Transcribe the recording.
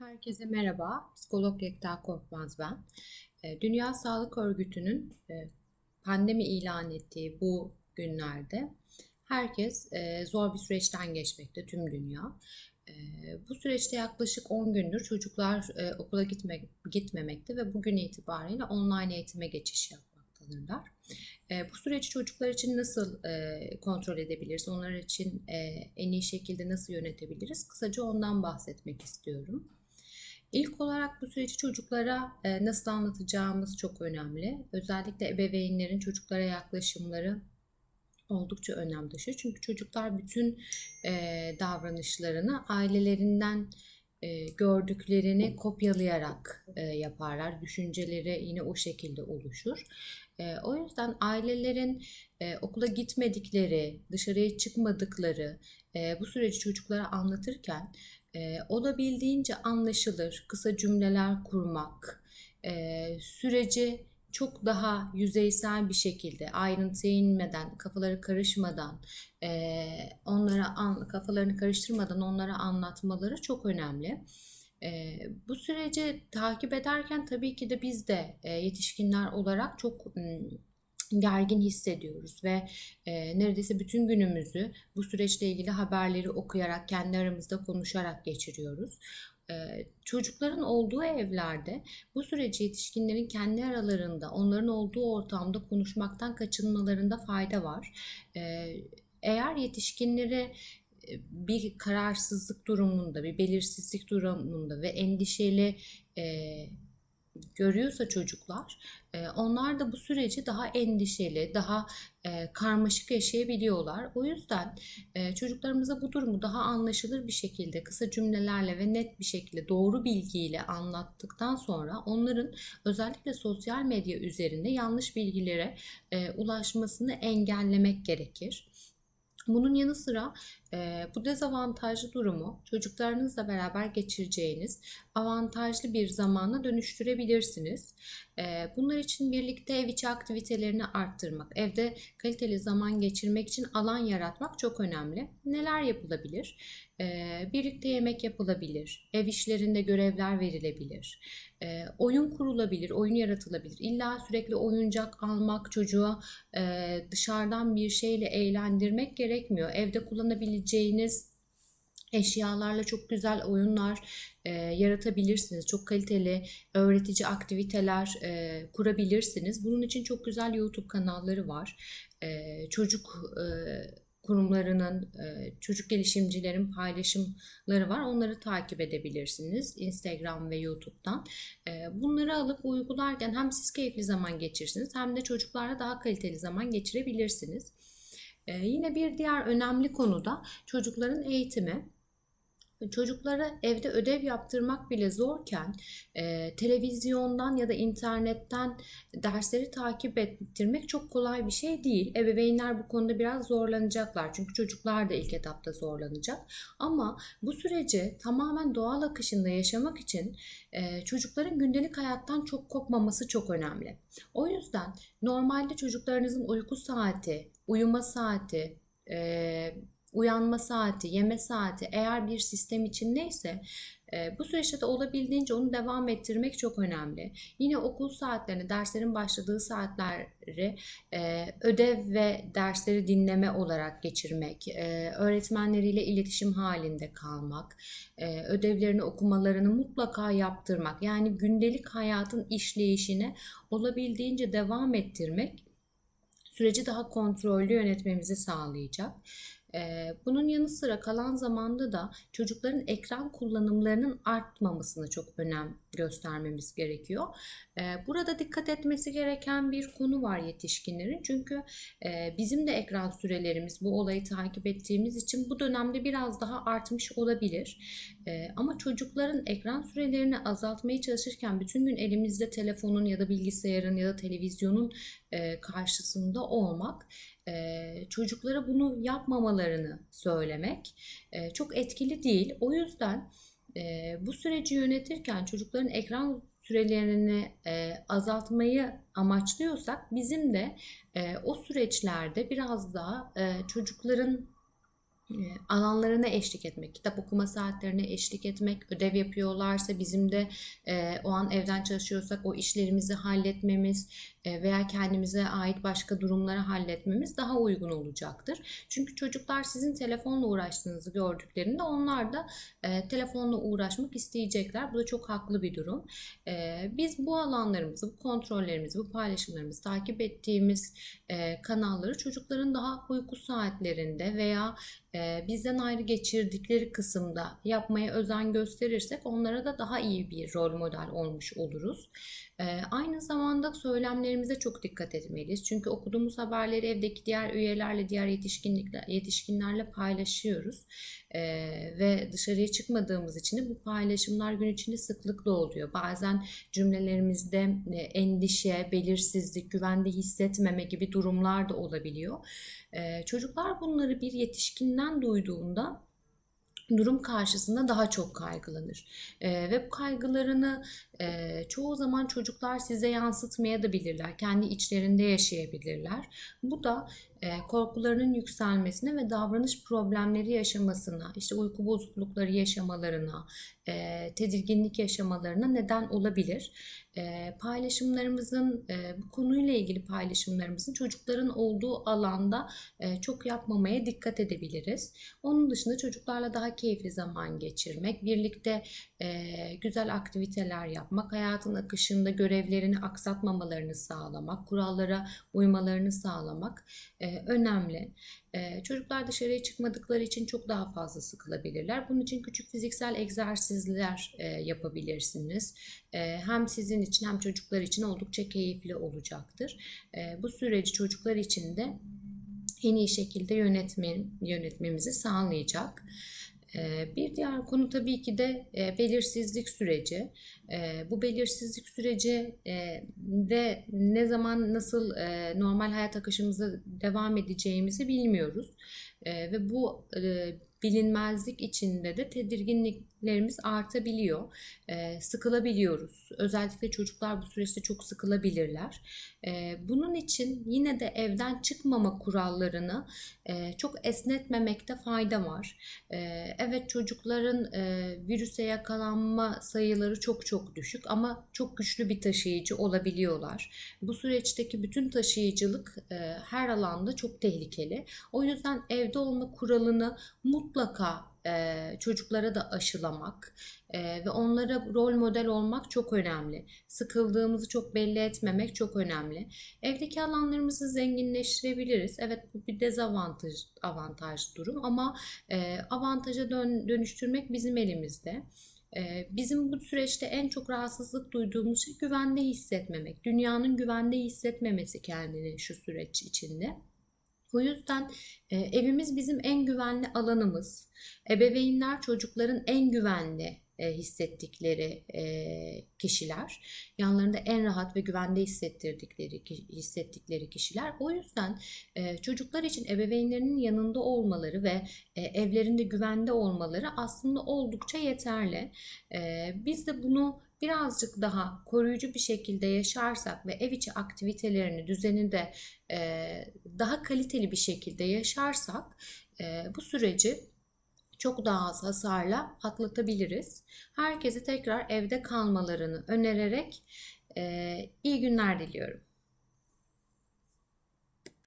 Herkese merhaba. Psikolog Yekta Korkmaz ben. E, Dünya Sağlık Örgütü'nün e, pandemi ilan ettiği bu günlerde herkes e, zor bir süreçten geçmekte tüm dünya. E, Bu süreçte yaklaşık 10 gündür çocuklar e, okula gitme, gitmemekte ve bugün itibariyle online eğitime geçiş yapmaktadırlar. E, Bu süreci çocuklar için nasıl kontrol edebiliriz? Onlar için en iyi şekilde nasıl yönetebiliriz? Kısaca ondan bahsetmek istiyorum. İlk olarak bu süreci çocuklara e, nasıl anlatacağımız çok önemli. Özellikle ebeveynlerin çocuklara yaklaşımları oldukça önem taşıyor. Çünkü çocuklar bütün e, davranışlarını ailelerinden e, gördüklerini kopyalayarak yaparlar. Düşünceleri yine o şekilde oluşur. O yüzden ailelerin okula gitmedikleri, dışarıya çıkmadıkları bu süreci çocuklara anlatırken e, olabildiğince anlaşılır kısa cümleler kurmak, e, süreci çok daha yüzeysel bir şekilde ayrıntıya inmeden, kafaları karışmadan, e, onlara an, kafalarını karıştırmadan onlara anlatmaları çok önemli. E, bu süreci takip ederken tabii ki de biz de e, yetişkinler olarak çok m, gergin hissediyoruz ve e, neredeyse bütün günümüzü bu süreçle ilgili haberleri okuyarak, kendi aramızda konuşarak geçiriyoruz. E, çocukların olduğu evlerde bu süreci yetişkinlerin kendi aralarında, onların olduğu ortamda konuşmaktan kaçınmalarında fayda var. E, eğer yetişkinleri e, bir kararsızlık durumunda, bir belirsizlik durumunda ve endişeli e, görüyorsa çocuklar, e, onlar da bu süreci daha endişeli, daha e, karmaşık yaşayabiliyorlar. O yüzden e, çocuklarımıza bu durumu daha anlaşılır bir şekilde, kısa cümlelerle ve net bir şekilde doğru bilgiyle anlattıktan sonra onların özellikle sosyal medya üzerinde yanlış bilgilere ulaşmasını engellemek gerekir. Bunun yanı sıra bu dezavantajlı durumu çocuklarınızla beraber geçireceğiniz avantajlı bir zamana dönüştürebilirsiniz. Bunlar için birlikte ev içi aktivitelerini arttırmak, evde kaliteli zaman geçirmek için alan yaratmak çok önemli. Neler yapılabilir? Birlikte yemek yapılabilir, ev işlerinde görevler verilebilir, oyun kurulabilir, oyun yaratılabilir. İlla sürekli oyuncak almak, çocuğa dışarıdan bir şeyle eğlendirmek gerekmiyor. Evde kullanabileceğiniz eşyalarla çok güzel oyunlar e, yaratabilirsiniz. Çok kaliteli öğretici aktiviteler e, kurabilirsiniz. Bunun için çok güzel YouTube kanalları var. E, çocuk e, kurumlarının, e, çocuk gelişimcilerin paylaşımları var. Onları takip edebilirsiniz Instagram ve YouTube'dan. E, bunları alıp uygularken hem siz keyifli zaman geçirirsiniz hem de çocuklarla daha kaliteli zaman geçirebilirsiniz. E, yine bir diğer önemli konu da çocukların eğitimi. Çocuklara evde ödev yaptırmak bile zorken e, televizyondan ya da internetten dersleri takip ettirmek çok kolay bir şey değil. Ebeveynler bu konuda biraz zorlanacaklar. Çünkü çocuklar da ilk etapta zorlanacak. Ama bu süreci tamamen doğal akışında yaşamak için e, çocukların gündelik hayattan çok kopmaması çok önemli. O yüzden normalde çocuklarınızın uyku saati, uyuma saati, e, uyanma saati, yeme saati eğer bir sistem içindeyse e, bu süreçte de olabildiğince onu devam ettirmek çok önemli. Yine okul saatlerini, derslerin başladığı saatleri e, ödev ve dersleri dinleme olarak geçirmek, e, öğretmenleriyle iletişim halinde kalmak, ödevlerini okumalarını mutlaka yaptırmak. Yani gündelik hayatın işleyişine olabildiğince devam ettirmek süreci daha kontrollü yönetmemizi sağlayacak. Bunun yanı sıra kalan zamanda da çocukların ekran kullanımlarının artmamasına çok önem göstermemiz gerekiyor. Burada dikkat etmesi gereken bir konu var yetişkinlerin. Çünkü bizim de ekran sürelerimiz bu olayı takip ettiğimiz için bu dönemde biraz daha artmış olabilir. Ama çocukların ekran sürelerini azaltmaya çalışırken bütün gün elimizde telefonun ya da bilgisayarın ya da televizyonun karşısında olmak e, çocuklara bunu yapmamalarını söylemek e, çok etkili değil. O yüzden e, bu süreci yönetirken çocukların ekran sürelerini azaltmayı amaçlıyorsak bizim de o süreçlerde biraz daha çocukların alanlarına eşlik etmek, kitap okuma saatlerine eşlik etmek, ödev yapıyorlarsa bizim de e, o an evden çalışıyorsak o işlerimizi halletmemiz veya kendimize ait başka durumları halletmemiz daha uygun olacaktır. Çünkü çocuklar sizin telefonla uğraştığınızı gördüklerinde onlar da e, telefonla uğraşmak isteyecekler. Bu da çok haklı bir durum. E, biz bu alanlarımızı, bu kontrollerimizi, bu paylaşımlarımızı takip ettiğimiz e, kanalları çocukların daha uyku saatlerinde veya e, bizden ayrı geçirdikleri kısımda yapmaya özen gösterirsek onlara da daha iyi bir rol model olmuş oluruz. E, aynı zamanda söylemlerimize çok dikkat etmeliyiz. Çünkü okuduğumuz haberleri evdeki diğer üyelerle, diğer yetişkinlikle, yetişkinlerle paylaşıyoruz. E, ve dışarıya çıkmadığımız için de bu paylaşımlar gün içinde sıklıkla oluyor. Bazen cümlelerimizde e, endişe, belirsizlik, güvende hissetmeme gibi durumlar da olabiliyor. E, çocuklar bunları bir yetişkinden duyduğunda durum karşısında daha çok kaygılanır. E, ve bu kaygılarını e, çoğu zaman çocuklar size yansıtmaya da bilirler. Kendi içlerinde yaşayabilirler. Bu da e, korkularının yükselmesine ve davranış problemleri yaşamasına, işte uyku bozuklukları yaşamalarına, e, tedirginlik yaşamalarına neden olabilir. E, paylaşımlarımızın, e, bu konuyla ilgili paylaşımlarımızın çocukların olduğu alanda e, çok yapmamaya dikkat edebiliriz. Onun dışında çocuklarla daha keyifli zaman geçirmek, birlikte e, güzel aktiviteler yapmak, hayatın akışında görevlerini aksatmamalarını sağlamak, kurallara uymalarını sağlamak e, önemli. E, çocuklar dışarıya çıkmadıkları için çok daha fazla sıkılabilirler. Bunun için küçük fiziksel egzersizler e, yapabilirsiniz. E, hem sizin için hem çocuklar için oldukça keyifli olacaktır. E, bu süreci çocuklar için de en iyi şekilde yönetme, yönetmemizi sağlayacak. Bir diğer konu tabii ki de belirsizlik süreci. Bu belirsizlik süreci de ne zaman nasıl normal hayat akışımıza devam edeceğimizi bilmiyoruz. Ve bu bilinmezlik içinde de tedirginliklerimiz artabiliyor. E, sıkılabiliyoruz. Özellikle çocuklar bu süreçte çok sıkılabilirler. E, bunun için yine de evden çıkmama kurallarını e, çok esnetmemekte fayda var. E, evet çocukların e, virüse yakalanma sayıları çok çok düşük ama çok güçlü bir taşıyıcı olabiliyorlar. Bu süreçteki bütün taşıyıcılık e, her alanda çok tehlikeli. O yüzden evde olma kuralını mutlaka e, çocuklara da aşılamak e, ve onlara rol model olmak çok önemli. Sıkıldığımızı çok belli etmemek çok önemli. Evdeki alanlarımızı zenginleştirebiliriz. Evet bu bir dezavantaj avantaj durum ama e, avantaja dön, dönüştürmek bizim elimizde. Bizim bu süreçte en çok rahatsızlık duyduğumuz şey güvende hissetmemek. Dünyanın güvende hissetmemesi kendini şu süreç içinde. O yüzden e, evimiz bizim en güvenli alanımız. Ebeveynler çocukların en güvenli e, hissettikleri e, kişiler, yanlarında en rahat ve güvende hissettirdikleri hissettikleri kişiler. O yüzden e, çocuklar için ebeveynlerinin yanında olmaları ve e, evlerinde güvende olmaları aslında oldukça yeterli. E, biz de bunu birazcık daha koruyucu bir şekilde yaşarsak ve ev içi aktivitelerini, düzeni de e, daha kaliteli bir şekilde yaşarsak e, bu süreci çok daha az hasarla atlatabiliriz. Herkese tekrar evde kalmalarını önererek e, iyi günler diliyorum.